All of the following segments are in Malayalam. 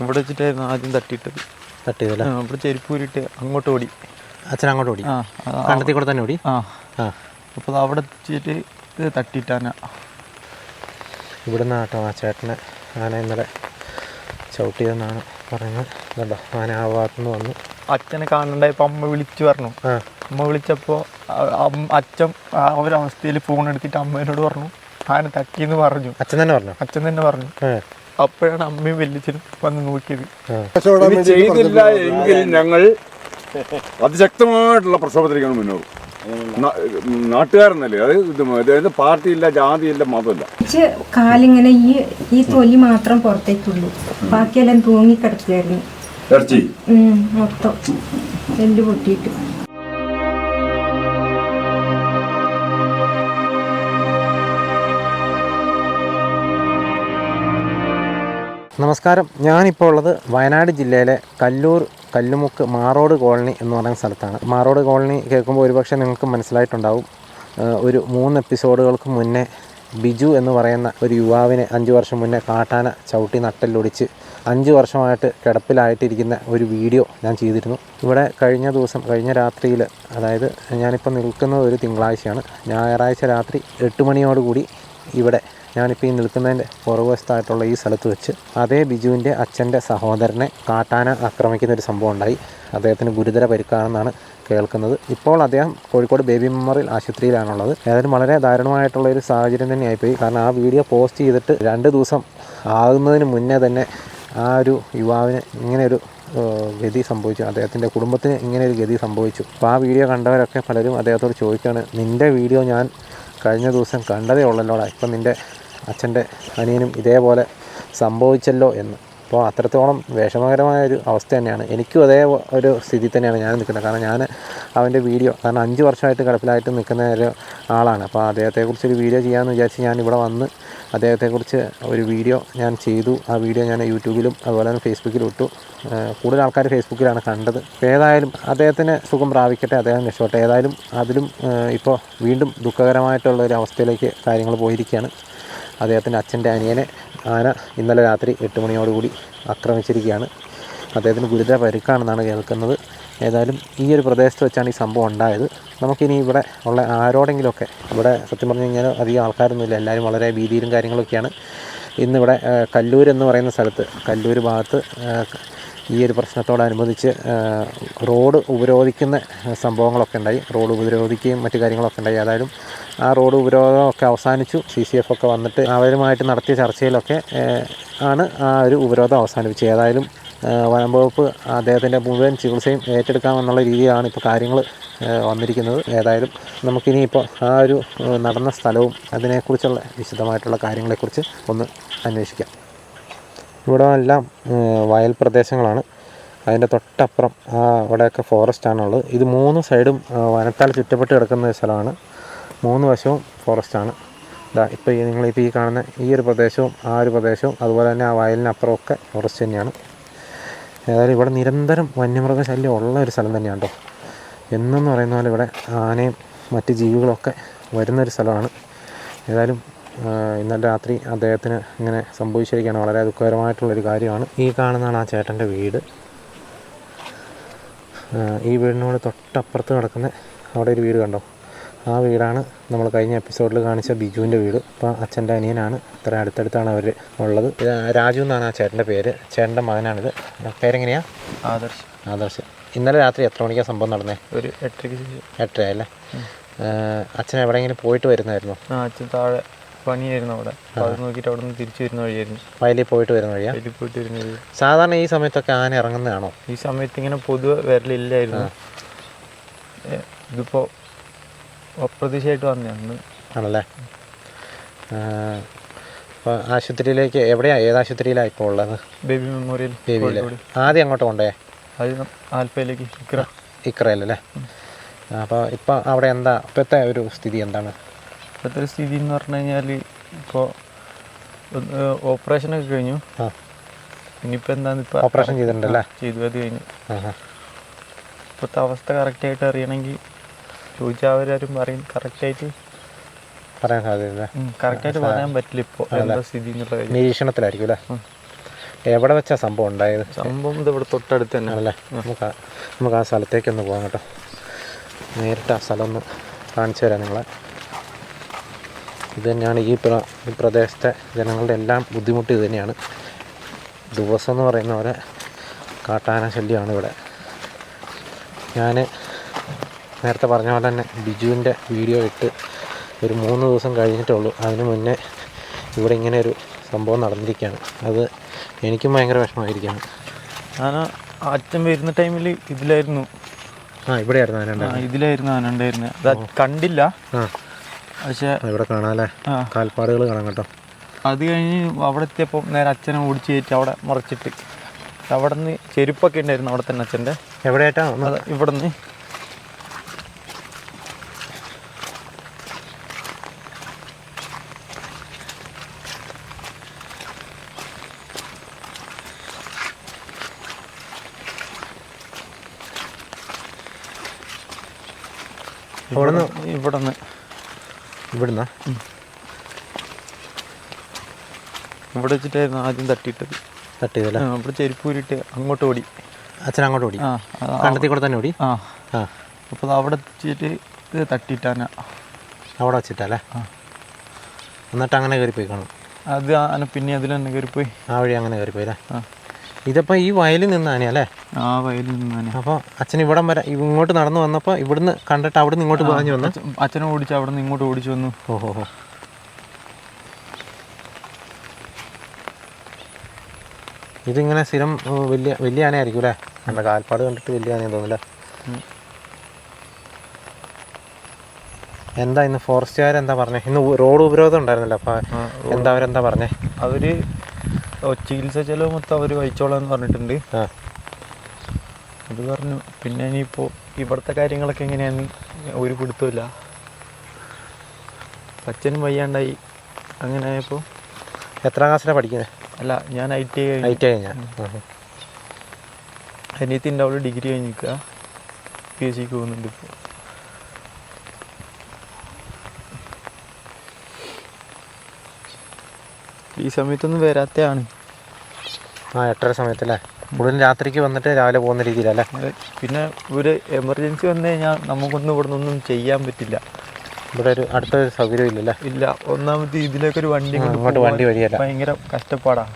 ഇവിടെ വെച്ചിട്ടായിരുന്നു ആദ്യം തട്ടിയിട്ടത്. തട്ടിയതല്ലേ? ഇവിടെ ചെരുപ്പൂരിട്ട് അങ്ങോട്ട് ഓടി. അച്ഛൻ അങ്ങോട്ട് ഓടി? ആ കണ്ടത്തിൽ കൂടെ തന്നെ ഓടി? ആ. അപ്പോൾ അവിടെ എത്തിച്ചിട്ട് ഇത് തട്ടിയിട്ടാന ഇവിടെ നിന്നാട്ടോ ആ ചേട്ടനെ ആന ഇന്നലെ ചവിട്ടിയതെന്നാണ് പറയുന്നത്. കണ്ടോ ആന ആ ഭാഗത്തുനിന്ന് വന്നു. അച്ഛനെ കാണണ്ടായപ്പോൾ അമ്മ വിളിച്ചു പറഞ്ഞു. അമ്മ വിളിച്ചപ്പോൾ അച്ഛൻ ആ ഒരവസ്ഥയിൽ ഫോൺ എടുത്തിട്ട് അമ്മേനോട് പറഞ്ഞു. ആന തട്ടിയെന്ന് പറഞ്ഞു. അച്ഛൻ തന്നെ പറഞ്ഞു? അച്ഛൻ തന്നെ പറഞ്ഞു. അപ്പോഴാണ് അമ്മയും വലിയച്ഛനും വന്ന് നോക്കിയത്. ചെയ്തില്ല എങ്കിൽ ഞങ്ങൾ അതിശക്തമായിട്ടുള്ള പ്രക്ഷോഭത്തിലേക്കാണ് മുന്നോട്ട് നാട്ടുകാരെന്നല്ലേ? അത് അതായത് പാർട്ടിയില്ല ജാതിയില്ല മതമില്ല. കാലിങ്ങനെ ഈ ഈ തൊലി മാത്രം പുറത്തേക്കുള്ളൂ. ബാക്കിയെല്ലാം തൂങ്ങി കിടക്കുകയായിരുന്നു മൊത്തം. എല്ല് പൊട്ടിയിട്ട്. നമസ്കാരം. ഞാനിപ്പോൾ ഉള്ളത് വയനാട് ജില്ലയിലെ കല്ലൂർ കല്ലുമുക്ക് മാറോട് കോളനി എന്ന് പറയുന്ന സ്ഥലത്താണ്. മാറോട് കോളനി കേൾക്കുമ്പോൾ ഒരുപക്ഷെ നിങ്ങൾക്ക് മനസ്സിലായിട്ടുണ്ടാവും. ഒരു മൂന്ന് എപ്പിസോഡുകൾക്ക് മുന്നേ ബിജു എന്ന് പറയുന്ന ഒരു യുവാവിനെ അഞ്ച് വർഷം മുന്നേ കാട്ടാന ചവിട്ടി നട്ടല്ലൊടിച്ച് അഞ്ച് വർഷമായിട്ട് കിടപ്പിലായിട്ടിരിക്കുന്ന ഒരു വീഡിയോ ഞാൻ ചെയ്തിരുന്നു. ഇവിടെ കഴിഞ്ഞ ദിവസം കഴിഞ്ഞ രാത്രിയിൽ അതായത് ഞാനിപ്പോൾ നിൽക്കുന്നത് ഒരു തിങ്കളാഴ്ചയാണ്. ഞായറാഴ്ച രാത്രി എട്ട് മണിയോടുകൂടി ഇവിടെ ഞാനിപ്പോൾ ഈ നിൽക്കുന്നതിന്റെ പുറകുവശത്തായിട്ടുള്ള ഈ സ്ഥലത്ത് വെച്ച് അതേ ബിജുവിന്റെ അച്ഛന്റെ സഹോദരനെ കാട്ടാന ആക്രമിക്കുന്ന ഒരു സംഭവം ഉണ്ടായി. അദ്ദേഹത്തിന് ഗുരുതര പരിക്കാണെന്നാണ് കേൾക്കുന്നത്. ഇപ്പോൾ അദ്ദേഹം കോഴിക്കോട് ബേബി മെമ്മോറിയൽ ആശുപത്രിയിലാണുള്ളത്. ഏതായാലും വളരെ ദാരുണമായിട്ടുള്ള ഒരു സാഹചര്യം തന്നെയായിപ്പോയി. കാരണം ആ വീഡിയോ പോസ്റ്റ് ചെയ്തിട്ട് രണ്ട് ദിവസം ആകുന്നതിന് മുന്നേ തന്നെ ആ ഒരു യുവാവിന് ഇങ്ങനെ ഒരു ഗതി സംഭവിച്ചു. അദ്ദേഹത്തിന്റെ കുടുംബത്തിന് ഇങ്ങനെ ഒരു ഗതി സംഭവിച്ചു. അപ്പോൾ ആ വീഡിയോ കണ്ടവരൊക്കെ പലരും അദ്ദേഹത്തോട് ചോദിക്കുകയാണ് നിന്റെ വീഡിയോ ഞാൻ കഴിഞ്ഞ ദിവസം കണ്ടതേ ഉള്ളല്ലോടാ. ഇപ്പം നിന്റെ അച്ഛന്റെ അനിയനും ഇതേപോലെ സംഭവിച്ചല്ലോ എന്ന്. അപ്പോൾ അത്രത്തോളം വിഷമകരമായ ഒരു അവസ്ഥ തന്നെയാണ്. എനിക്കും അതേ ഒരു സ്ഥിതി തന്നെയാണ് ഞാൻ നിൽക്കുന്നത്. കാരണം ഞാൻ അവന്റെ വീഡിയോ കാരണം അഞ്ച് വർഷമായിട്ട് കിടപ്പിലായിട്ട് നിൽക്കുന്ന ഒരു ആളാണ്. അപ്പോൾ അദ്ദേഹത്തെക്കുറിച്ച് ഒരു വീഡിയോ ചെയ്യാമെന്ന് വിചാരിച്ച് ഞാൻ ഇവിടെ വന്ന് അദ്ദേഹത്തെക്കുറിച്ച് ഒരു വീഡിയോ ഞാൻ ചെയ്തു. ആ വീഡിയോ ഞാൻ യൂട്യൂബിലും അതുപോലെ തന്നെ ഫേസ്ബുക്കിലും ഇട്ടു. കൂടുതൽ ആൾക്കാർ ഫേസ്ബുക്കിലാണ് കണ്ടത്. ഏതായാലും അദ്ദേഹത്തിന് സുഖം പ്രാപിക്കട്ടെ അദ്ദേഹം രക്ഷപ്പെട്ടെ. ഏതായാലും അതിലും ഇപ്പോൾ വീണ്ടും ദുഃഖകരമായിട്ടുള്ള ഒരു അവസ്ഥയിലേക്ക് കാര്യങ്ങൾ പോയിരിക്കുകയാണ്. അദ്ദേഹത്തിന്റെ അച്ഛന്റെ അനിയനെ ആന ഇന്നലെ രാത്രി എട്ട് മണിയോടുകൂടി ആക്രമിച്ചിരിക്കുകയാണ്. അദ്ദേഹത്തിന് ഗുരുതര പരിക്കാണെന്നാണ് കേൾക്കുന്നത്. ഏതായാലും ഈ ഒരു പ്രദേശത്ത് വെച്ചാണ് ഈ സംഭവം ഉണ്ടായത്. നമുക്കിനി ഇവിടെ ഉള്ള ആരോടെങ്കിലുമൊക്കെ ഇവിടെ സത്യം പറഞ്ഞു കഴിഞ്ഞാൽ അധികം ആൾക്കാരൊന്നുമില്ല എല്ലാവരും വളരെ ഭീതിയിലും കാര്യങ്ങളൊക്കെയാണ്. ഇന്നിവിടെ കല്ലൂർ എന്ന് പറയുന്ന സ്ഥലത്ത് കല്ലൂർ ഭാഗത്ത് ഈ ഒരു പ്രശ്നത്തോടനുബന്ധിച്ച് റോഡ് ഉപരോധിക്കുന്ന സംഭവങ്ങളൊക്കെ ഉണ്ടായി. റോഡ് ഉപരോധിക്കുകയും മറ്റു കാര്യങ്ങളൊക്കെ ഉണ്ടായി. ഏതായാലും ആ റോഡ് ഉപരോധമൊക്കെ അവസാനിച്ചു. സി സി എഫ് ഒക്കെ വന്നിട്ട് അവരുമായിട്ട് നടത്തിയ ചർച്ചയിലൊക്കെ ആണ് ആ ഒരു ഉപരോധം അവസാനിപ്പിച്ചത്. ഏതായാലും വനം വകുപ്പ് അദ്ദേഹത്തിന്റെ മുഴുവൻ ചികിത്സയും ഏറ്റെടുക്കാമെന്നുള്ള രീതിയിലാണ് ഇപ്പോൾ കാര്യങ്ങൾ വന്നിരിക്കുന്നത്. ഏതായാലും നമുക്കിനിയിപ്പോൾ ആ ഒരു നടന്ന സ്ഥലവും അതിനെക്കുറിച്ചുള്ള വിശദമായിട്ടുള്ള കാര്യങ്ങളെക്കുറിച്ച് ഒന്ന് അന്വേഷിക്കാം. ഇവിടെ എല്ലാം വയൽ പ്രദേശങ്ങളാണ്. അതിന്റെ തൊട്ടപ്പുറം അവിടെയൊക്കെ ഫോറസ്റ്റാണുള്ളത് ഇത് മൂന്ന് സൈഡും വനത്താൽ ചുറ്റപ്പെട്ട് കിടക്കുന്ന സ്ഥലമാണ്. മൂന്ന് വശവും ഫോറസ്റ്റാണ് ഇതാ ഇപ്പോൾ ഈ നിങ്ങളിപ്പോൾ ഈ കാണുന്ന ഈ ഒരു പ്രദേശവും ആ ഒരു പ്രദേശവും അതുപോലെ തന്നെ ആ വയലിനപ്പുറമൊക്കെ ഫോറസ്റ്റ് തന്നെയാണ്. ഏതായാലും ഇവിടെ നിരന്തരം വന്യമൃഗശല്യം ഉള്ള ഒരു സ്ഥലം തന്നെയാണ് കേട്ടോ. എന്നെന്ന് പറയുന്ന പോലെ ഇവിടെ ആനയും മറ്റ് ജീവികളൊക്കെ വരുന്നൊരു സ്ഥലമാണ്. ഏതായാലും ഇന്നലെ രാത്രി അദ്ദേഹത്തിന് ഇങ്ങനെ സംഭവിച്ചിരിക്കുകയാണ്. വളരെ ദുഃഖകരമായിട്ടുള്ളൊരു കാര്യമാണ്. ഈ കാണുന്നതാണ് ആ ചേട്ടന്റെ വീട്. ഈ വീടിനോട് തൊട്ടപ്പുറത്ത് കിടക്കുന്ന അവിടെ ഒരു വീട് കണ്ടോ? ആ വീടാണ് നമ്മൾ കഴിഞ്ഞ എപ്പിസോഡിൽ കാണിച്ച ബിജുവിന്റെ വീട്. അപ്പോൾ അച്ഛന്റെ അനിയനാണ്. ഇത്ര അടുത്തടുത്താണ് അവർ ഉള്ളത്. രാജു എന്നാണ് ആ ചേട്ടന്റെ പേര്. ചേട്ടന്റെ മകനാണിത്. പേരെങ്ങനെയാണ് ആദർശ്. ആദർശ്. ഇന്നലെ രാത്രി എത്ര മണിക്കാണ് സംഭവം നടന്നേ? ഒരു എട്ടരയ്ക്ക് എട്ടര അല്ലേ അച്ഛൻ എവിടെയെങ്കിലും പോയിട്ട് വരുന്നായിരുന്നു ആ അച്ഛൻ താഴെ പണിയായിരുന്നു അവിടെ. അപ്പോൾ അത് നോക്കിയിട്ട് അവിടെ നിന്ന് തിരിച്ചു വരുന്ന വഴിയായിരുന്നു. വയലിൽ പോയിട്ട് വരുന്ന വഴിയാ? വയലിൽ പോയിട്ട് വരുന്ന വഴി. സാധാരണ ഈ സമയത്തൊക്കെ ആന ഇറങ്ങുന്നതാണോ? ഈ സമയത്ത് ഇങ്ങനെ പൊതുവെ വരലില്ലായിരുന്നു. ഇതിപ്പോ അപ്രതീക്ഷയായിട്ട് വന്നു അന്ന്. ആണല്ലേ? അപ്പോൾ ആശുപത്രിയിലേക്ക് എവിടെയാ? ഏത് ആശുപത്രിയിലാണ് ഇപ്പോൾ ഉള്ളത്? ബേബി മെമ്മോറിയൽ ബേബിയിൽ ആദ്യം അങ്ങോട്ട് കൊണ്ടേ അത് നം- ആൽപ്പയിലേക്ക് ഇക്ര. ഇക്രയിലല്ലേ? അപ്പോൾ ഇപ്പം അവിടെ എന്താ? ഇപ്പോഴത്തെ ഒരു സ്ഥിതി എന്താണ്? ഇപ്പോഴത്തെ ഒരു സ്ഥിതി എന്ന് പറഞ്ഞു കഴിഞ്ഞാൽ ഇപ്പോൾ ഓപ്പറേഷനൊക്കെ കഴിഞ്ഞു. ഇനിയിപ്പോൾ എന്താന്ന് ഇപ്പോൾ ഓപ്പറേഷൻ ചെയ്തിട്ടുണ്ടല്ലേ? ചെയ്തു അത് കഴിഞ്ഞു. ഇപ്പോഴത്തെ അവസ്ഥ കറക്റ്റായിട്ട് അറിയണമെങ്കിൽ ചോദിച്ചാൽ അവരാരും പറയും കറക്റ്റായിട്ട് പറയാൻ സാധ്യതയില്ല. കറക്റ്റായിട്ട് പറയാൻ പറ്റില്ല ഇപ്പോൾ എന്താ സ്ഥിതി എന്നുള്ള നിരീക്ഷണത്തിലായിരിക്കും അല്ലേ? എവിടെ വെച്ചാ സംഭവം ഉണ്ടായത്? സംഭവം ഇത് ഇവിടെ തൊട്ടടുത്ത് തന്നെ. ആണല്ലേ? നമുക്ക് നമുക്ക് ആ സ്ഥലത്തേക്കൊന്ന് പോകാം കേട്ടോ. നേരിട്ട് ആ സ്ഥലം ഒന്ന് കാണിച്ചു തരാം നിങ്ങളെ. ഇത് തന്നെയാണ് ഈ പ്ര ഈ പ്രദേശത്തെ ജനങ്ങളുടെ എല്ലാം ബുദ്ധിമുട്ട് ഇത് തന്നെയാണ് ദിവസം എന്ന് പറയുന്ന പോലെ കാട്ടാന ശല്യമാണ് ഇവിടെ. ഞാൻ നേരത്തെ പറഞ്ഞ പോലെ തന്നെ ബിജുവിന്റെ വീഡിയോ ഇട്ട് ഒരു മൂന്ന് ദിവസം കഴിഞ്ഞിട്ടുള്ളൂ. അതിന് മുന്നേ ഇവിടെ ഇങ്ങനെ ഒരു സംഭവം നടന്നിരിക്കുകയാണ്. അത് എനിക്കും ഭയങ്കര വിഷമമായിരിക്കുകയാണ്. ഞാൻ അച്ഛൻ വരുന്ന ടൈമിൽ ഇതിലായിരുന്നു. ആ ഇവിടെയായിരുന്നു അതിനുണ്ട് ആ, ഇതിലായിരുന്നു ആന ഉണ്ടായിരുന്നത്. കണ്ടില്ല. ആ. പക്ഷെ ഇവിടെ കാണാല്ലേ? കാൽപ്പാടുകൾ കാണാം കേട്ടോ. അത് കഴിഞ്ഞ് അവിടെ എത്തിയപ്പോൾ നേരെ അച്ഛനെ ഓടിച്ച് കയറ്റി അവിടെ മറച്ചിട്ട്. അവിടെ നിന്ന് ചെരുപ്പൊക്കെ ഉണ്ടായിരുന്നു അവിടെ തന്നെ അച്ഛന്റെ. എവിടെയായിട്ടാ ഒന്ന് ഇവിടെ നിന്ന് അവിടുന്ന് ഇവിടെ നിന്ന് ഇവിടുന്നാ? ഇവിടെ വെച്ചിട്ടായിരുന്നു ആദ്യം തട്ടിയിട്ടത്. തട്ടിയതല്ലേ? ഇവിടെ ചെരുപ്പ് ഊരിട്ട് അങ്ങോട്ട് ഓടി. അച്ഛൻ അങ്ങോട്ട് ഓടി? ആ ആ, കൂടെ തന്നെ ഓടി? ആ. ആ. അപ്പോൾ അവിടെ വെച്ചിട്ട് ഇത് തട്ടിയിട്ടാന. അവിടെ വെച്ചിട്ടല്ലേ. എന്നിട്ട് അങ്ങനെ കയറിപ്പോയി പോയി കാണും. അത് പിന്നെ അതിൽ തന്നെ കയറിപ്പോയി. ആ വഴി അങ്ങനെ കയറിപ്പോയില്ലേ അല്ലേ? ആ. ഇതിപ്പോൾ ഈ വയലിൽ നിന്നാണ് അല്ലേ? ആ വയലിൽ നിന്നാണ് അപ്പോൾ അച്ഛൻ ഇവിടം വരെ ഇങ്ങോട്ട് നടന്നു വന്നപ്പോൾ ഇവിടുന്ന് കണ്ടിട്ട് അവിടെ നിന്ന് ഇങ്ങോട്ട് പറഞ്ഞു വന്നു? അച്ഛനെ ഓടിച്ചു അവിടെ നിന്ന് ഇങ്ങോട്ട് ഓടിച്ചു വന്നു. ഓഹോ ഹോ ഇതിങ്ങനെ സ്ഥിരം വലിയ വലിയ ആനയായിരിക്കും അല്ലേ? എന്റെ കാൽപ്പാട് കണ്ടിട്ട് വലിയ ആനയെന്ന് തോന്നില്ല എന്താ ഇന്ന് ഫോറസ്റ്റുകാരെന്താ പറഞ്ഞേ? ഇന്ന് റോഡ് ഉപരോധം ഉണ്ടായിരുന്നല്ലോ അപ്പൊ എന്താ അവരെന്താ പറഞ്ഞേ? അവർ ചികിത്സ ചെലവ് മൊത്തം അവർ വഹിച്ചോളാം എന്ന് പറഞ്ഞിട്ടുണ്ട് അത് പറഞ്ഞു. പിന്നെ ഇനിയിപ്പോൾ ഇവിടുത്തെ കാര്യങ്ങളൊക്കെ എങ്ങനെയാന്ന് ഒരു പിടുത്തമില്ല അച്ഛനും വയ്യാണ്ടായി. അങ്ങനെ ആയപ്പോൾ എത്രാം ക്ലാസ്സിലാണ് പഠിക്കുന്നത് അല്ല ഞാൻ I T I I T കഴിഞ്ഞാൽ അനിയത്തിന്റെ അവൾ ഡിഗ്രി കഴിഞ്ഞ് നിൽക്കുക പി എസ് സിക്ക് പോകുന്നുണ്ട് ഇപ്പോൾ ഈ സമയത്തൊന്നും വരാത്തതാണ് ആ എട്ടര സമയത്തല്ലേ? കൂടുതലും രാത്രിക്ക് വന്നിട്ട് രാവിലെ പോകുന്ന രീതിയിലല്ലേ? പിന്നെ ഒരു എമർജൻസി വന്നു കഴിഞ്ഞാൽ നമുക്കൊന്നും ഇവിടെ നിന്നൊന്നും ചെയ്യാൻ പറ്റില്ല. ഇവിടെ ഒരു അടുത്തൊരു സൗകര്യം ഇല്ലല്ലേ? ഇല്ല. ഒന്നാമത് ഇതിലേക്ക് ഒരു വണ്ടി ഇങ്ങോട്ട് വണ്ടി വഴിയല്ല. ഭയങ്കര കഷ്ടപ്പാടാണ്.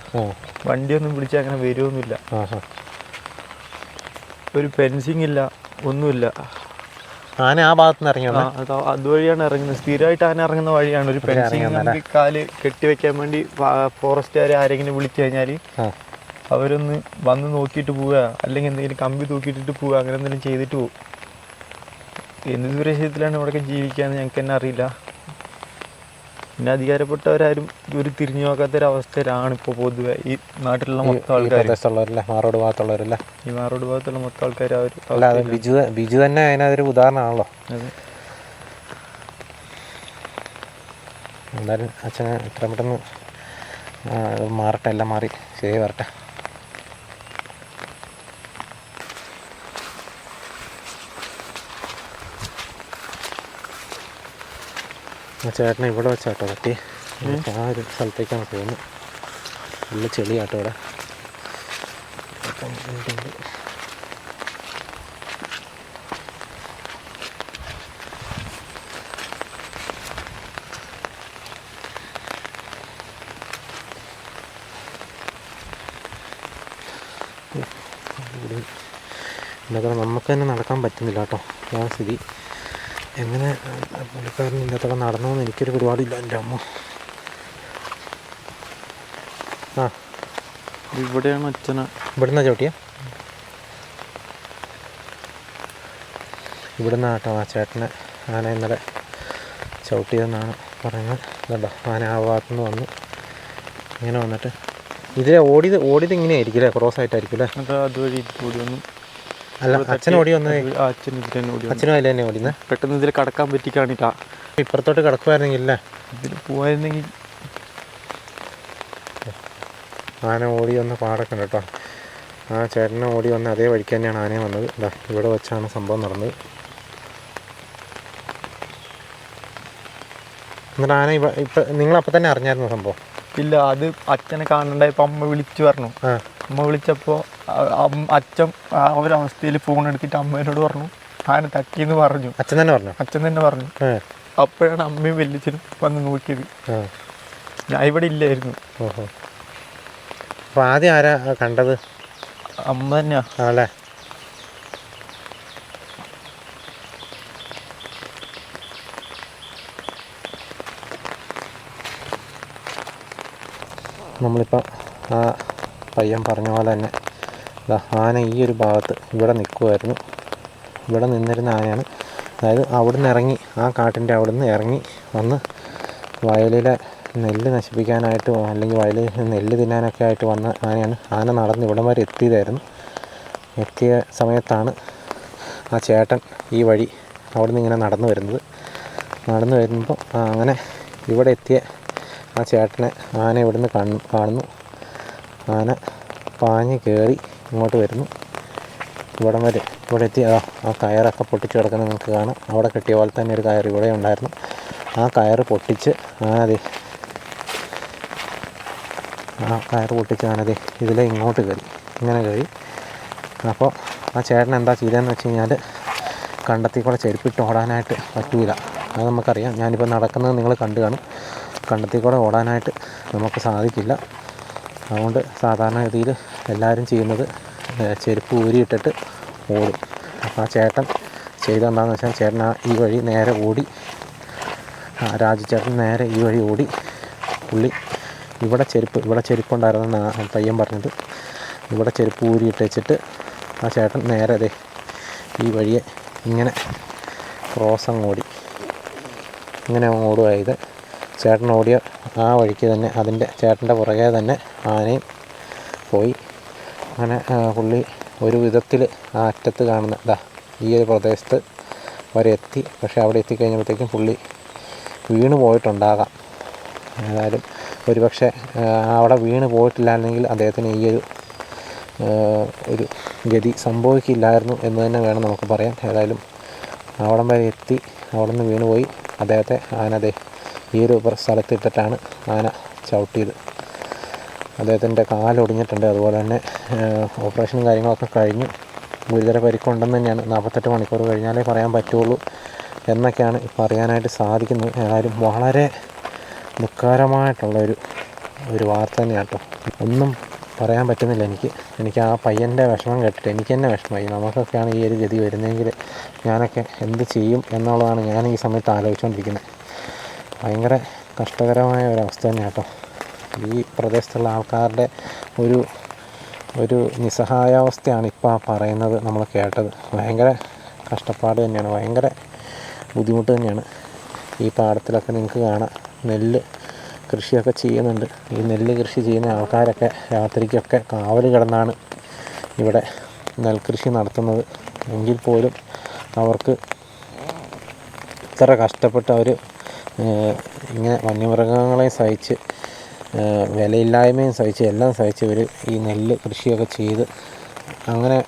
വണ്ടിയൊന്നും വിളിച്ചാൽ അങ്ങനെ വരുമൊന്നുമില്ല ഒരു ഫെൻസിങ് ഇല്ല. ഒന്നുമില്ല. ആന ആ ഭാഗത്ത് നിന്ന് ഇറങ്ങി അതുവഴിയാണ് ഇറങ്ങുന്നത്. സ്ഥിരമായിട്ട് ആന ഇറങ്ങുന്ന വഴിയാണ്. ഒരു നമുക്ക് കാൽ കെട്ടിവെക്കാൻ വേണ്ടി ഫോറസ്റ്റുകാർ ആരെങ്കിലും വിളിച്ചു കഴിഞ്ഞാൽ അവരൊന്ന് വന്ന് നോക്കിയിട്ട് പോവുക. അല്ലെങ്കിൽ എന്തെങ്കിലും കമ്പി തൂക്കിയിട്ടിട്ട് പോവുക. അങ്ങനെ എന്തെങ്കിലും ചെയ്തിട്ട് പോകും എന്ത് ദുരശയത്തിലാണ് ഇവിടെയൊക്കെ ജീവിക്കാന്ന് ഞങ്ങൾക്ക് തന്നെ അറിയില്ല. പിന്നെ അധികാരപ്പെട്ടവരാരും ഒരു തിരിഞ്ഞു നോക്കാത്തൊരവസ്ഥയിലാണ് ഇപ്പോൾ പൊതുവെ ഈ നാട്ടിലുള്ള മൊത്തം ആൾക്കാർ പ്രദേശത്തുള്ളവരല്ലേ? മാറോട് ഭാഗത്തുള്ളവരല്ലേ? ഈ മാറോട് ഭാഗത്തുള്ള മൊത്തം ആൾക്കാർ അവർ ബിജു ബിജു തന്നെ അതിനൊരു ഉദാഹരണമാണല്ലോ. അതെ. എന്തായാലും അച്ഛനെ എത്ര പെട്ടെന്ന് മാറട്ടെ എല്ലാം മാറി. ശരി വരട്ടെ. ചേട്ടനെ ഇവിടെ വെച്ചാട്ടോ പറ്റി ആ ഒരു സ്ഥലത്തേക്കാണ് പോകുന്നത് നല്ല ചെളിയാട്ടോ ഇവിടെ ഉണ്ട്. നമുക്ക് തന്നെ നടക്കാൻ പറ്റുന്നില്ല കേട്ടോ ആ സ്ഥിതി എങ്ങനെ പുള്ളിക്കാരൻ ഇല്ലാത്തൊക്കെ നടന്നു എന്ന് എനിക്കൊരു പരിപാടിയില്ല എന്റെ അമ്മ. ആ. ഇവിടെയാണ് അച്ഛനെ. ഇവിടുന്ന ചവിട്ടിയ ഇവിടുന്ന് കേട്ടോ ആ ചേട്ടനെ. ആന ഇന്നലെ ചവിട്ടിയതെന്നാണ് പറയുന്നത്. ഇതല്ലോ ആന ആ ഭാഗത്തുനിന്ന് വന്നു. ഇങ്ങനെ വന്നിട്ട്. ഇതിലെ ഓടിയത് ഓടിയത് ഇങ്ങനെയായിരിക്കും അല്ലേ? ക്രോസ് ആയിട്ടായിരിക്കും അല്ലേ? അത് അതുവഴി ഓടി വന്നു. അല്ല അച്ഛൻ ഓടി വന്നത് അച്ഛൻ ഇതിൽ തന്നെ ഓടി വന്നു. അച്ഛനും അതിൽ തന്നെ ഓടിയത് പെട്ടെന്ന് ഇതിൽ കടക്കാൻ പറ്റി കാണിട്ടാ ഇപ്പുറത്തോട്ട് കിടക്കുമായിരുന്നെങ്കിൽ അല്ലേ? ഇതിൽ പോവായിരുന്നെങ്കിൽ ആന ഓടി വന്ന പാടൊക്കെ ഉണ്ട് കേട്ടോ. ആ ചേട്ടനെ ഓടി വന്ന അതേ വഴിക്ക് തന്നെയാണ് ആനയെ വന്നത്. ഇതാ ഇവിടെ വെച്ചാണ് സംഭവം നടന്നത്. എന്നിട്ട് ആന ഇവ ഇപ്പം നിങ്ങളപ്പം തന്നെ അറിഞ്ഞായിരുന്നു സംഭവം? ഇല്ല അത് അച്ഛനെ കാണണ്ടായപ്പോൾ അമ്മ വിളിച്ചു പറഞ്ഞു. ആ. അമ്മ വിളിച്ചപ്പോൾ അച്ഛൻ ആ ഒരവസ്ഥയിൽ ഫോൺ എടുത്തിട്ട് അമ്മേനോട് പറഞ്ഞു ആന തട്ടിയെന്ന് പറഞ്ഞു. അച്ഛൻ തന്നെ പറഞ്ഞു? അച്ഛൻ തന്നെ പറഞ്ഞു. അപ്പോഴാണ് അമ്മയും വലിയച്ഛനും വന്ന് നോക്കിയത്. ഞാൻ ഇവിടെ ഇല്ലായിരുന്നു. അപ്പോൾ ആദ്യം ആരാ കണ്ടത്? അമ്മ തന്നെയാ. ആണല്ലേ? നമ്മളിപ്പോൾ ആ പയ്യൻ പറഞ്ഞ പോലെ തന്നെ ആന ഈ ഒരു ഭാഗത്ത് ഇവിടെ നിൽക്കുമായിരുന്നു ഇവിടെ നിന്നിരുന്ന ആനയാണ്. അതായത് അവിടെ നിന്ന് ഇറങ്ങി ആ കാട്ടിന്റെ അവിടെ നിന്ന് ഇറങ്ങി വന്ന് വയലിലെ നെല്ല് നശിപ്പിക്കാനായിട്ട് അല്ലെങ്കിൽ വയലിൽ നെല്ല് തിന്നാനൊക്കെ ആയിട്ട് വന്ന ആനയാണ്. ആന നടന്ന് ഇവിടം വരെ എത്തിയതായിരുന്നു. എത്തിയ സമയത്താണ് ആ ചേട്ടൻ ഈ വഴി അവിടെ നിന്ന് ഇങ്ങനെ നടന്നു വരുന്നത്. നടന്നു വരുമ്പോൾ അങ്ങനെ ഇവിടെ എത്തിയ ആ ചേട്ടനെ ആന ഇവിടുന്ന് കാണുന്നു. ആന പാഞ്ഞ് കയറി ഇങ്ങോട്ട് വരുന്നു. ഇവിടം വരെ ഇവിടെ എത്തി. ആ ആ കയറൊക്കെ പൊട്ടിച്ച് കിടക്കുന്നത് നിങ്ങൾക്ക് കാണാം. അവിടെ കെട്ടിയ പോലെ തന്നെ ഒരു കയർ ഇവിടെ ഉണ്ടായിരുന്നു. ആ കയർ പൊട്ടിച്ച് ആ ദേ ആ കയർ പൊട്ടിച്ച് ആന ദേ ഇതിലെ ഇങ്ങോട്ട് കയറി. ഇങ്ങനെ കയറി. അപ്പോൾ ആ ചേട്ടൻ എന്താ ചെയ്തതെന്ന് വെച്ച് കഴിഞ്ഞാൽ കണ്ടത്തിൽ കൂടെ ചെരുപ്പിട്ട് ഓടാനായിട്ട് പറ്റൂല. അത് നമുക്കറിയാം. ഞാനിപ്പോൾ നടക്കുന്നത് നിങ്ങൾ കണ്ടു കാണും. കണ്ടത്തിൽ കൂടെ ഓടാനായിട്ട് നമുക്ക് സാധിക്കില്ല. അതുകൊണ്ട് സാധാരണഗതിയിൽ എല്ലാവരും ചെയ്യുന്നത് ചെരുപ്പ് ഊരിയിട്ടിട്ട് ഓടും. അപ്പോൾ ആ ചേട്ടൻ ചെയ്തെന്താണെന്ന് വെച്ചാൽ ചേട്ടൻ ആ ഈ വഴി നേരെ ഓടി രാജുചേട്ടൻ നേരെ ഈ വഴി ഓടി പുള്ളി ഇവിടെ ചെരുപ്പ് ഇവിടെ ചെരുപ്പുണ്ടായിരുന്നെന്നാണ് പയ്യൻ പറഞ്ഞത്. ഇവിടെ ചെരുപ്പ് ഊരിയിട്ട് വെച്ചിട്ട് ആ ചേട്ടൻ നേരെ അതെ ഈ വഴിയെ ഇങ്ങനെ ക്രോസ് അങ്ങ് ഓടി. ഇങ്ങനെ അങ്ങ് ഓടുകയത് ചേട്ടൻ ഓടിയ ആ വഴിക്ക് തന്നെ അതിന്റെ ചേട്ടന്റെ പുറകെ തന്നെ ആനയും പോയി. അങ്ങനെ പുള്ളി ഒരു വിധത്തിൽ ആ അറ്റത്ത് കാണുന്ന ഇതാ ഈ ഒരു പ്രദേശത്ത് വരെ എത്തി. പക്ഷേ അവിടെ എത്തിക്കഴിഞ്ഞപ്പോഴത്തേക്കും പുള്ളി വീണ് പോയിട്ടുണ്ടാകാം. ഏതായാലും ഒരുപക്ഷെ അവിടെ വീണ് പോയിട്ടില്ലായിരുന്നെങ്കിൽ അദ്ദേഹത്തിന് ഈ ഒരു ഒരു ഗതി സംഭവിക്കില്ലായിരുന്നു എന്ന് തന്നെ വേണം നമുക്ക് പറയാം ഏതായാലും അവിടം വരെ എത്തി അവിടെ നിന്ന് വീണ് പോയി. അദ്ദേഹത്തെ ആന ദേ ഈ ഒരു സ്ഥലത്തിട്ടിട്ടാണ് ആന ചവിട്ടിയത്. അദ്ദേഹത്തിന്റെ കാലൊടിഞ്ഞിട്ടുണ്ട് അതുപോലെ തന്നെ ഓപ്പറേഷനും കാര്യങ്ങളൊക്കെ കഴിഞ്ഞു. ഗുരുതര പരിക്കുണ്ടെന്ന് തന്നെയാണ്. നാൽപ്പത്തെട്ട് മണിക്കൂർ കഴിഞ്ഞാലേ പറയാൻ പറ്റുള്ളൂ എന്നൊക്കെയാണ് ഇപ്പോൾ അറിയാനായിട്ട് സാധിക്കുന്നത്. ഏതായാലും വളരെ ദുഃഖകരമായിട്ടുള്ള ഒരു ഒരു വാർത്ത തന്നെയാണ് കേട്ടോ. ഒന്നും പറയാൻ പറ്റുന്നില്ല എനിക്ക്. എനിക്ക് ആ പയ്യന്റെ വിഷമം കേട്ടിട്ട് എനിക്ക് തന്നെ വിഷമമായി. നമുക്കൊക്കെയാണ് ഈ ഒരു ഗതി വരുന്നതെങ്കിൽ ഞാനൊക്കെ എന്ത് ചെയ്യും എന്നുള്ളതാണ് ഞാൻ ഈ സമയത്ത് ആലോചിച്ചുകൊണ്ടിരിക്കുന്നത്. ഭയങ്കര കഷ്ടകരമായ ഒരവസ്ഥ തന്നെയാണ് കേട്ടോ ഈ പ്രദേശത്തുള്ള ആൾക്കാരുടെ ഒരു ഒരു നിസ്സഹായാവസ്ഥയാണ് ഇപ്പോൾ പറയുന്നത് നമ്മൾ കേട്ടത്. ഭയങ്കര കഷ്ടപ്പാട് തന്നെയാണ് ഭയങ്കര ബുദ്ധിമുട്ട് തന്നെയാണ്. ഈ പാടത്തിലൊക്കെ നിങ്ങൾക്ക് കാണാം നെല്ല് കൃഷിയൊക്കെ ചെയ്യുന്നുണ്ട്. ഈ നെല്ല് കൃഷി ചെയ്യുന്ന ആൾക്കാരൊക്കെ രാത്രിക്കൊക്കെ കാവൽ കിടന്നാണ് ഇവിടെ നെൽകൃഷി നടത്തുന്നത്. എങ്കിൽ പോലും അവർക്ക് ഇത്ര കഷ്ടപ്പെട്ട് അവർ ഇങ്ങനെ വന്യമൃഗങ്ങളെ സഹിച്ച് വിലയില്ലായ്മയും സഹിച്ച് എല്ലാം സഹിച്ച് ഇവർ ഈ നെല്ല് കൃഷിയൊക്കെ ചെയ്ത് അങ്ങനെ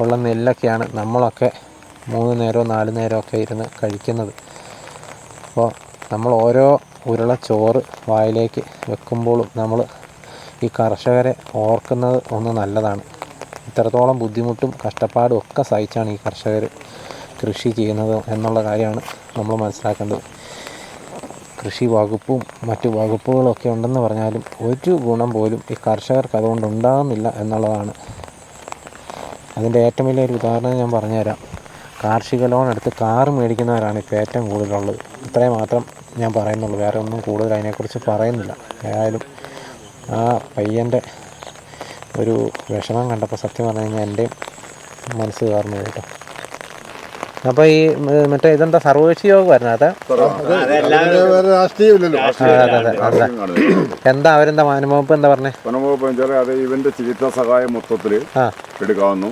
ഉള്ള നെല്ലൊക്കെയാണ് നമ്മളൊക്കെ മൂന്ന് നേരവും നാല് നേരമൊക്കെ ഇരുന്ന് കഴിക്കുന്നത്. അപ്പോൾ നമ്മൾ ഓരോ ഉരുള ചോറ് വായിലേക്ക് വെക്കുമ്പോഴും നമ്മൾ ഈ കർഷകരെ ഓർക്കുന്നത് ഒന്ന് നല്ലതാണ്. ഇത്രത്തോളം ബുദ്ധിമുട്ടും കഷ്ടപ്പാടും ഒക്കെ സഹിച്ചാണ് ഈ കർഷകർ കൃഷി ചെയ്യുന്നത് എന്നുള്ള കാര്യമാണ് നമ്മൾ മനസ്സിലാക്കേണ്ടത്. കൃഷി വകുപ്പും മറ്റു വകുപ്പുകളൊക്കെ ഉണ്ടെന്ന് പറഞ്ഞാലും ഒരു ഗുണം പോലും ഈ കർഷകർക്ക് അതുകൊണ്ട് ഉണ്ടാകുന്നില്ല എന്നുള്ളതാണ്. അതിന്റെ ഏറ്റവും വലിയൊരു ഉദാഹരണം ഞാൻ പറഞ്ഞുതരാം. കാർഷിക ലോൺ എടുത്ത് കാർ മേടിക്കുന്നവരാണ് ഇപ്പോൾ ഏറ്റവും കൂടുതലുള്ളത്. ഇത്രയും മാത്രം ഞാൻ പറയുന്നുള്ളൂ. വേറെ ഒന്നും കൂടുതൽ അതിനെക്കുറിച്ച് പറയുന്നില്ല. ഏതായാലും ആ പയ്യന്റെ ഒരു വിഷമം കണ്ടപ്പോൾ സത്യം പറഞ്ഞു കഴിഞ്ഞാൽ എന്റെയും മനസ്സ് കാർന്നു കേട്ടോ. അപ്പോൾ ഈ മറ്റേ ഇതെന്താ സർവകക്ഷി യോഗമായിരുന്നു അത്? എന്താ അവരെന്താ വനംവകുപ്പ് എന്താ പറഞ്ഞേ? വനംവകുപ്പ് വെച്ചാൽ അത് ഇവന്റെ ചികിത്സാ സഹായം മൊത്തത്തിൽ എടുക്കാവുന്നു.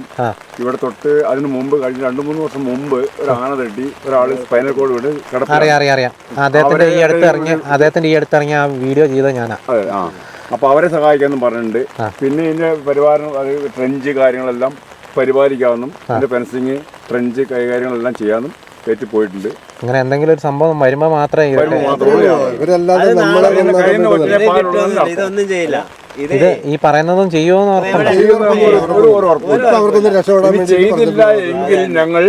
ഇവിടെ തൊട്ട് അതിന് മുമ്പ് കഴിഞ്ഞ രണ്ടു മൂന്ന് വർഷം മുമ്പ് ഒരു ആന തട്ടി ഒരാൾ സ്പൈനൽ കോഡ് വീട് അറിയാം അറിയാം അറിയാം. അദ്ദേഹത്തിന്റെ ഈ അടുത്ത് ഇറങ്ങിയ അദ്ദേഹത്തിന്റെ ഈ അടുത്ത് ഇറങ്ങിയ ആ വീഡിയോ ചെയ്ത ഞാനാ. അപ്പൊ അവരെ സഹായിക്കാന്നും പറഞ്ഞിട്ടുണ്ട്. പിന്നെ ഇതിന്റെ പരിപാലനം ട്രെഞ്ച് കാര്യങ്ങളെല്ലാം പരിപാലിക്കാവുന്നും. അതിന്റെ ഫെൻസിങ് ട്രെഞ്ച് കൈകാര്യങ്ങളെല്ലാം ചെയ്യാനും കയറ്റി പോയിട്ടുണ്ട്. അങ്ങനെ എന്തെങ്കിലും ഒരു സംഭവം വരുമ്പോൾ മാത്രമേ ഇവരല്ലാതെ നമ്മളെ ഇതൊന്നും ചെയ്യില്ല. ഇത് ഈ പറയുന്നതും വേണ്ടി ചെയ്തില്ല എങ്കിൽ ഞങ്ങൾ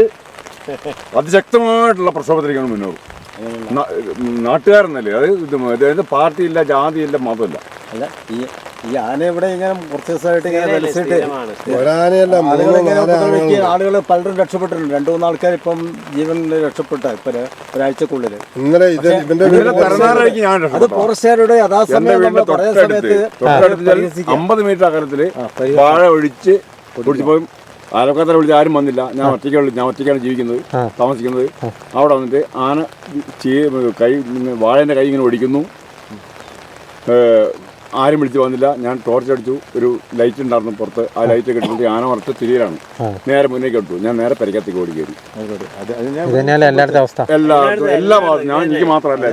അതിശക്തമായിട്ടുള്ള പ്രക്ഷോഭത്തിലേക്കാണ് മുന്നോട്ട്. നാട്ടുകാരെന്നല്ലേ? അത് ഇത് അതായത് പാർട്ടിയില്ല ജാതിയില്ല മതമില്ല. അല്ല ഈ ഈ ആന ഇവിടെ ഇങ്ങനെ കുറച്ച് ദിവസമായിട്ട് ഇങ്ങനെ വലിച്ചിട്ട് ഒരാനയല്ല ആളുകൾ പലരും രക്ഷപ്പെട്ടിട്ടുണ്ട്. രണ്ടു മൂന്ന് ആൾക്കാർ ഇപ്പം ജീവൻ രക്ഷപ്പെട്ട ഇപ്പൊ ഒരു- ഒരാഴ്ചക്കുള്ളിൽ. ഇന്നലെ അത് ഫോറസ്റ്റുകാരുടെ യഥാസമയം നമ്മൾ കുറേ സമയത്ത്. അമ്പത് മീറ്റർ അകലത്തിൽ. വാഴ ഒഴിച്ച് ഒഴിച്ചപ്പോൾ ആലക്കത്തറ വിളിച്ച് ആരും വന്നില്ല. ഞാൻ ഒറ്റയ്ക്കാണ് ഞാൻ ഒറ്റയ്ക്കാണ് ജീവിക്കുന്നത് താമസിക്കുന്നത്. അവിടെ വന്നിട്ട് ആന ചീ- കൈ വാഴേന്റെ കൈ ഇങ്ങനെ ഒടിക്കുന്നു. ആരും വിളിച്ചു വന്നില്ല. ഞാൻ ടോർച്ച് അടിച്ചു. ഒരു ലൈറ്റ് ഉണ്ടായിരുന്നു പുറത്ത്. ആ ലൈറ്റ് കിട്ടിയിട്ട് ആന മറച്ച് തിരിയിലാണ്. നേരെ മുന്നേക്ക് കെട്ടു ഞാൻ നേരെ പരിക്കത്തേക്ക് ഓടി കയറി. എല്ലാ ഭാഗത്തും. ഞാൻ എനിക്ക് മാത്രമല്ല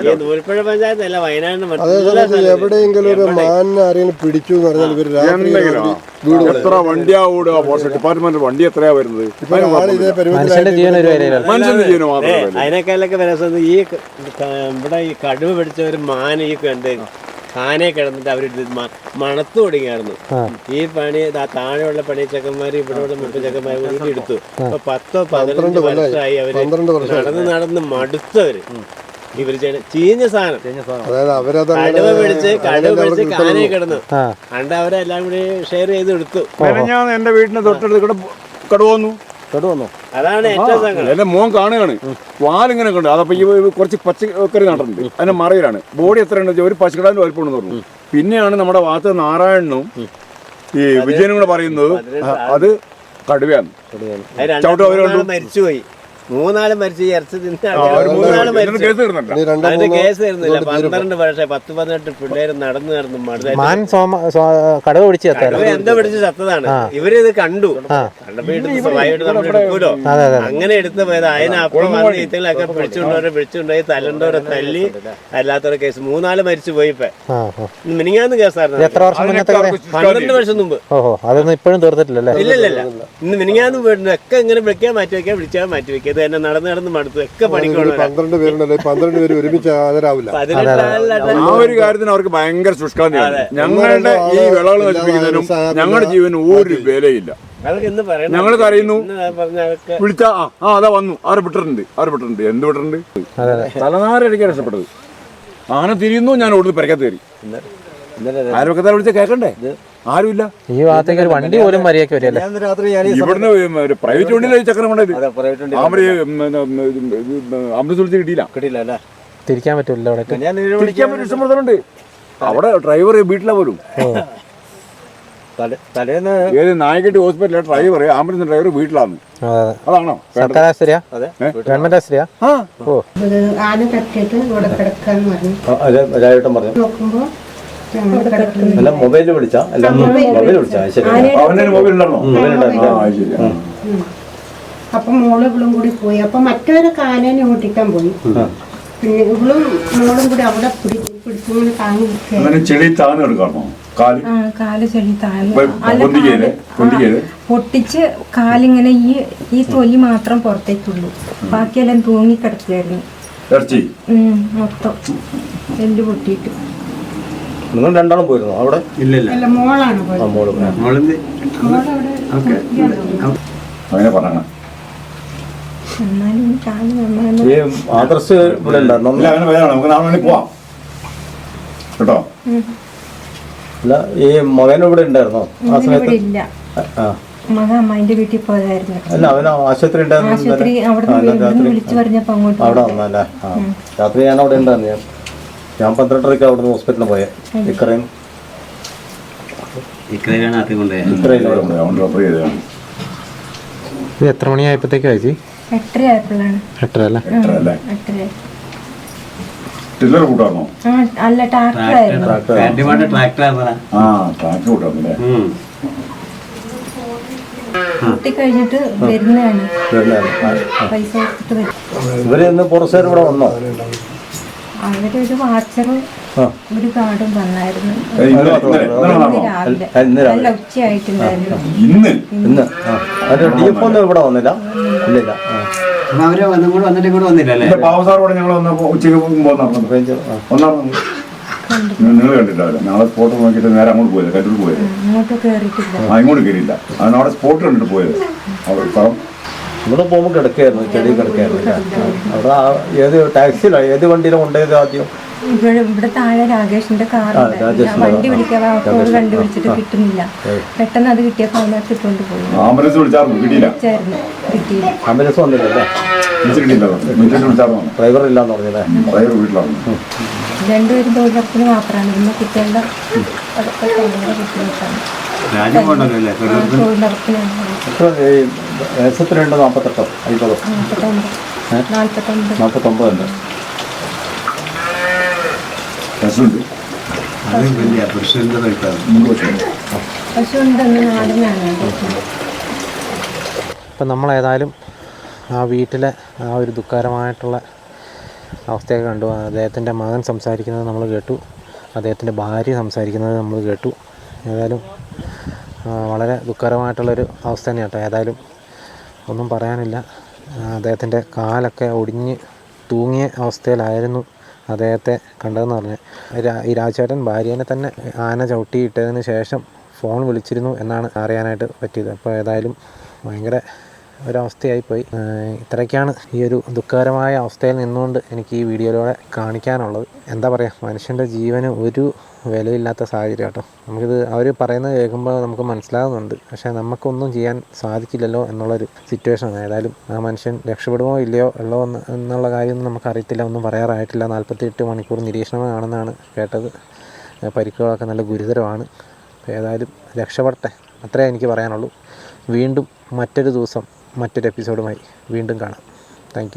എവിടെയെങ്കിലും ഒരു മാനിനെ ആരെങ്കിലും പിടിച്ചു എന്ന് പറഞ്ഞാൽ ഇവർ എന്തെങ്കിലും എത്ര വണ്ടിയാ ഓടുക പോസ്റ്റ് ഡിപ്പാർട്ട്മെന്റ് വണ്ടി എത്രയാ വരുന്നത്? മനുഷ്യന്റെ ജീവനം അതിനേക്കാളൊക്കെ ഈ ഇവിടെ ഈ കടുവ പിടിച്ച ഒരു മാന ഈ കാനെ കിടന്നിട്ട് അവർ മണത്തു തുടങ്ങിയായിരുന്നു. ഈ പണി ദാ താഴെയുള്ള പണി ചെക്കന്മാര് ഇവിടെയുള്ള ഉള്ള ചെക്കന്മാർ കൂടി എടുത്തു. അപ്പൊ പത്തോ പതിനഞ്ച്. വർഷമായി അവർ. നടന്ന് നടന്ന് മടുത്തവര്. ഇവർ ചീഞ്ഞ സാധനം. കടുവ പിടിച്ച് കടുവ പിടിച്ച് കാനെ കിടന്നു. അണ്ട് കണ്ട് അവരെല്ലാം കൂടി ഷെയർ ചെയ്ത് എടുത്തു. ഞാൻ എന്റെ വീടിന്റെ തൊട്ടടുത്ത് കൂടെ കടുവന്നു കടുവന്നോ? അതാണ് ഏറ്റവും സങ്കടം. എന്റെ മോൻ കാണുകയാണ്. വാലിങ്ങനെ കണ്ടു. അതപ്പോ ഈ കുറച്ച് പച്ചക്കറി നട്ടിട്ടുണ്ട് അതിന്റെ മറയിലാണ്. ബോഡി എത്ര ഉണ്ട് ഒരു പശുക്കടാന്റെ വലിപ്പമുണ്ടെന്ന് പറഞ്ഞു. പിന്നെയാണ് നമ്മുടെ വാത്ത നാരായണനും ഈ വിജയനും കൂടെ പറയുന്നത് അത് കടുവയാണ്. ചവിട്ടു അവരുണ്ട് മരിച്ചുപോയി. മൂന്നാൾ മരിച്ചു ഇറച്ചി മൂന്നാൾ മരിച്ചു. മൂന്നോ കേസ് തരുന്നില്ല പന്ത്രണ്ട് വർഷം പത്ത് പതിനെട്ട് പിള്ളേര് നടന്നു നടന്നു മടുത്തു കടുവ പിടിച്ച് എന്താ പിടിച്ച് ചത്തതാണ്. ഇവരിത് കണ്ടു. കണ്ടപ്പോ എടുത്ത് സ്വഭാവമായിട്ട് നമ്മൾ എടുക്കൂലോ? അതെ അതെ അങ്ങനെ എടുത്ത് പോയത് അതിനപ്പുറം വന്ന് ഈത്തകളൊക്കെ പിടിച്ചുകൊണ്ടവരെ പിടിച്ചുകൊണ്ടുപോയി തല്ലുണ്ടവരെ തല്ലി അല്ലാത്തവരെ കേസ് മൂന്നാൽ മരിച്ചു പോയി ഇപ്പൊ. മിനിങ്ങാന്ന് കേസായിരുന്നു എത്ര വർഷം പന്ത്രണ്ട് വർഷം മുമ്പ്. ഓഹോ അതൊന്നും ഇപ്പോഴും തീർത്തിട്ടില്ലല്ലേ? ഇല്ല ഇല്ല. ഇന്ന് മിനിങ്ങാന്ന് പോയിട്ടുണ്ട്. ഒക്കെ ഇങ്ങനെ വിളിക്കാൻ മാറ്റി വെക്കാൻ വിളിച്ചാൽ മാറ്റി വെക്കുക. ഇത് തന്നെ നടന്ന് നടന്ന് മടുത്തു. ഒക്കെ പണിക്കൊള്ളു പന്ത്രണ്ട് പേരുണ്ടല്ലേ പന്ത്രണ്ട് പേര് ഒരുമിച്ച് ഹാജരാവില്ല. ആ ഒരു കാര്യത്തിന് അവർക്ക് ഭയങ്കര ശുഷ്കാന്തിയാണ്. ഞങ്ങളുടെ ഈ വിളകൾ നശിപ്പിക്കുന്നതിനും ഞങ്ങളുടെ ജീവന് ഒരു വിലയില്ല. അതൊക്കെ ഇന്ന് പറയണം. ഞങ്ങൾ കരയുന്നു വിളിച്ച ആ അതാ വന്നു. ആറ് വിട്ടിട്ടുണ്ട്. ആറ് വിട്ടിട്ടുണ്ട്. എന്ത് വിട്ടിട്ടുണ്ട്? തലനാരടിക്കാൻ രക്ഷപ്പെട്ടത്. ആന തിരിയുന്നു ഞാൻ ഓടുന്നു പെരക്കത്ത് കയറി. ആരൊക്കെ വിളിച്ച കേൾക്കണ്ടേ ആരുമില്ല. ഈ ഭാഗത്തേക്ക് ഒരു വണ്ടി പോലും മര്യാദയ്ക്ക് വരികയല്ലേ ഞാൻ ഇന്ന് രാത്രി ഞാൻ ഈ ഇവിടുന്ന് ഒരു പ്രൈവറ്റ് വണ്ടിയിലെ ചക്രം കൊണ്ടത് അതെ പ്രൈവറ്റ് വണ്ടി കിട്ടിയില്ല. കിട്ടിയില്ല അല്ലേ? തിരിക്കാൻ പറ്റൂല അവിടെ. ഞാൻ ഇതിനെ വിളിക്കാൻ വിളിക്കാൻ പറ്റും ഇഷ്ടം അവിടെ ഡ്രൈവർ വീട്ടിലാ പോലും. തലേ- തലേന്ന് ഏത് നായകട്ടി ഹോസ്പിറ്റലിലെ ഡ്രൈവർ ആംബുലൻസ് ഡ്രൈവർ വീട്ടിലാണ് അതെ അതാണോ? സർക്കാർ ആശുപത്രിയാ? അതെ ഗവൺമെന്റ് ആശുപത്രിയാ? ആ. ഓ. ഇത് ആന ഇവിടെ കിടക്കാന്ന് പറഞ്ഞു. രാജേട്ടൻ പറഞ്ഞു. നോക്കുമ്പോ അല്ല മൊബൈലിൽ വിളിച്ചാ? അല്ല മൊബൈൽ വിളിച്ചാ. ശരി. അവന്റെ മൊബൈൽ ഉണ്ടാണോ ശരി. ആ. അപ്പൊ മോൾ ഇവളും കൂടി പോയി. അപ്പൊ മറ്റൊരു കാനേനെ ഓട്ടിക്കാൻ പോയി. പിന്നെ ഇവളും മോളും കൂടി അവിടെ പിടി പിടിച്ചിങ്ങനെ താങ്ങി അങ്ങനെ ചെളി താന്ന് എടുക്കാമോ? കാൽ? ആ കാൽ ചെളി താഴെ. പൊട്ടിച്ച് കാലിങ്ങനെ ഈ ഈ തൊലി മാത്രം പുറത്തേക്കുള്ളൂ. ബാക്കിയെല്ലാം തൂങ്ങി കിടക്കുകയായിരുന്നു ഇറച്ചി? ഉം, മൊത്തം. എല്ല് പൊട്ടിയിട്ട്. നിങ്ങൾ രണ്ടാളും പോയിരുന്നു? അവിടെ? ഇല്ലില്ല അങ്ങനെ പറയണം ഈ ആദർശ് ഇവിടെ ഉണ്ടായിരുന്നു ഇല്ല അങ്ങനെ പറയാം നമുക്ക് നാളെ വേണമെങ്കിൽ പോവാം. കേട്ടോ? അല്ല ഈ മകൻ ഇവിടെ ഉണ്ടായിരുന്നോ? ആ ഇവിടെ സമയത്ത്? ഇല്ല. ആ അമ്മായിന്റെ വീട്ടിൽ പോയതായിരുന്നു. അല്ല അവന് ആശുപത്രി ഉണ്ടായിരുന്നു ആശുപത്രി അവിടെ ആ, നിന്ന് രാത്രി. വിളിച്ചു പറഞ്ഞപ്പോ അങ്ങോട്ട് അവിടെ പോയി. വന്നല്ലേ ആ. രാത്രി ഞാൻ അവിടെ ഉണ്ടായിരുന്നു. ഞാൻ ഞാൻ പന്ത്രണ്ടരക്ക് അവിടെ നിന്ന് ഹോസ്പിറ്റലിൽ പോയെ? ഇക്കറയും ഇക്കറയിലാണ് ചെയ്തതാണ്. ഇത് എത്ര മണിയായപ്പോഴത്തേക്കാ ചേച്ചി? എട്ടര ആയപ്പോഴാണ് എട്ടര അല്ലേ അല്ലേ എട്ടര ടില്ലർ കൂട്ടാണോ? ആ അല്ല ട്രാക്ടർ ആയിരുന്നു. ആ ട്രാക്ടർ കൂട്ടാണല്ലേ? കുട്ടി കഴിഞ്ഞിട്ട് വരുന്നതാണ്. പൈസ ഇവർ ഇന്ന് ഇവിടെ വന്നോ? അവരൊരു വാച്ചറും ആ. ഒരു കാർഡും തന്നായിരുന്നു? രാവിലെ. നല്ല ഉച്ചയായിട്ടുണ്ടായിരുന്നു. ഇന്ന്? ഇന്ന് ആ. അതിന്റെ ഡി എഫ് ഒന്നും ഇവിടെ വന്നില്ല? ഇല്ലില്ല. ആ. അപ്പൊ അവർ കൂടെ വന്നിട്ട് ഇങ്ങോട്ട് വന്നില്ല അല്ലേ? ഞങ്ങൾ വന്നപ്പോ ഉച്ചയ്ക്ക് നിങ്ങൾ കണ്ടിട്ടില്ല ഞങ്ങളെ സ്പോട്ട് നോക്കിയിട്ട് നേരെ അങ്ങോട്ട് പോയത് കല്ലൂർ പോയത്. ആ ഇങ്ങോട്ട് കയറിയില്ല അവിടെ സ്പോട്ട് കണ്ടിട്ട് പോയത്. അവിടെ സ്ഥലം ഇവിടെ പോകുമ്പോൾ കിടക്കായിരുന്നു ചെടി കിടക്കായിരുന്നു അവിടെ ആ- ഏത് ടാക്സിയിലാണ് ഏത് വണ്ടിയിലും കൊണ്ടുപോയത് ആദ്യം? ഇവിടെ ഇവിടെ താഴെ രാകേഷിന്റെ കാർ വണ്ടി. വിളിക്കാൻ വണ്ടി കണ്ടു വിളിച്ചിട്ട് കിട്ടുന്നില്ല. പെട്ടെന്ന് അത് കിട്ടിയപ്പോ അതിനകത്ത് ഇട്ടുകൊണ്ട് പോയി. ആംബുലൻസ് വിളിച്ചായിരുന്നു. കിട്ടിയില്ല. ആംബുലൻസ് ഡ്രൈവർ ഇല്ലാന്ന് പറഞ്ഞല്ലേ? ഡ്രൈവർ വീട്ടിലാണ് രണ്ടുപേരും തൊഴിലുറപ്പിന് മാത്രമാണ്. ഇന്ന് കുട്ടികളുടെ ബുദ്ധിമുട്ടാണ് നാൽപ്പത്തെട്ടോ ഇപ്പം നമ്മളേതായാലും ആ വീട്ടിലെ ആ ഒരു ദുഃഖകരമായിട്ടുള്ള അവസ്ഥയൊക്കെ കണ്ടു. അദ്ദേഹത്തിന്റെ മകൻ സംസാരിക്കുന്നത് നമ്മൾ കേട്ടു. അദ്ദേഹത്തിന്റെ ഭാര്യ സംസാരിക്കുന്നത് നമ്മൾ കേട്ടു. ഏതായാലും വളരെ ദുഃഖകരമായിട്ടുള്ളൊരു അവസ്ഥ തന്നെയാണ് കേട്ടോ ഏതായാലും ഒന്നും പറയാനില്ല. അദ്ദേഹത്തിന്റെ കാലൊക്കെ ഒടിഞ്ഞ് തൂങ്ങിയ അവസ്ഥയിലായിരുന്നു അദ്ദേഹത്തെ കണ്ടതെന്ന് പറഞ്ഞ്. ഈ രാജേട്ടൻ ഭാര്യേനെ തന്നെ ആന ചവിട്ടിയിട്ടതിന് ശേഷം ഫോൺ വിളിച്ചിരുന്നു എന്നാണ് അറിയാനായിട്ട് പറ്റിയത്. അപ്പോൾ ഏതായാലും ഭയങ്കര ഒരവസ്ഥയായിപ്പോയി. പോയി ഇത്രയൊക്കെയാണ് ഈ ഒരു ദുഃഖകരമായ അവസ്ഥയിൽ നിന്നുകൊണ്ട് എനിക്ക് ഈ വീഡിയോയിലൂടെ കാണിക്കാനുള്ളത്. എന്താ പറയുക മനുഷ്യന്റെ ജീവന് ഒരു വിലയില്ലാത്ത സാഹചര്യം കേട്ടോ. നമുക്കിത് അവർ പറയുന്നത് കേൾക്കുമ്പോൾ നമുക്ക് മനസ്സിലാകുന്നുണ്ട്. പക്ഷേ നമുക്കൊന്നും ചെയ്യാൻ സാധിക്കില്ലല്ലോ എന്നുള്ളൊരു സിറ്റുവേഷനാണ് ഏതായാലും ആ മനുഷ്യൻ രക്ഷപ്പെടുമോ ഇല്ലയോ ഉള്ളോ എന്ന് എന്നുള്ള കാര്യമൊന്നും നമുക്കറിയത്തില്ല. ഒന്നും പറയാറായിട്ടില്ല. നാൽപ്പത്തിയെട്ട് മണിക്കൂർ നിരീക്ഷണമാണെന്നാണ് കേട്ടത്. പരിക്കുകളൊക്കെ നല്ല ഗുരുതരമാണ്. ഏതായാലും രക്ഷപ്പെടട്ടെ. അത്രേ എനിക്ക് പറയാനുള്ളൂ. വീണ്ടും മറ്റൊരു ദിവസം മറ്റൊരു എപ്പിസോഡുമായി വീണ്ടും കാണാം. താങ്ക്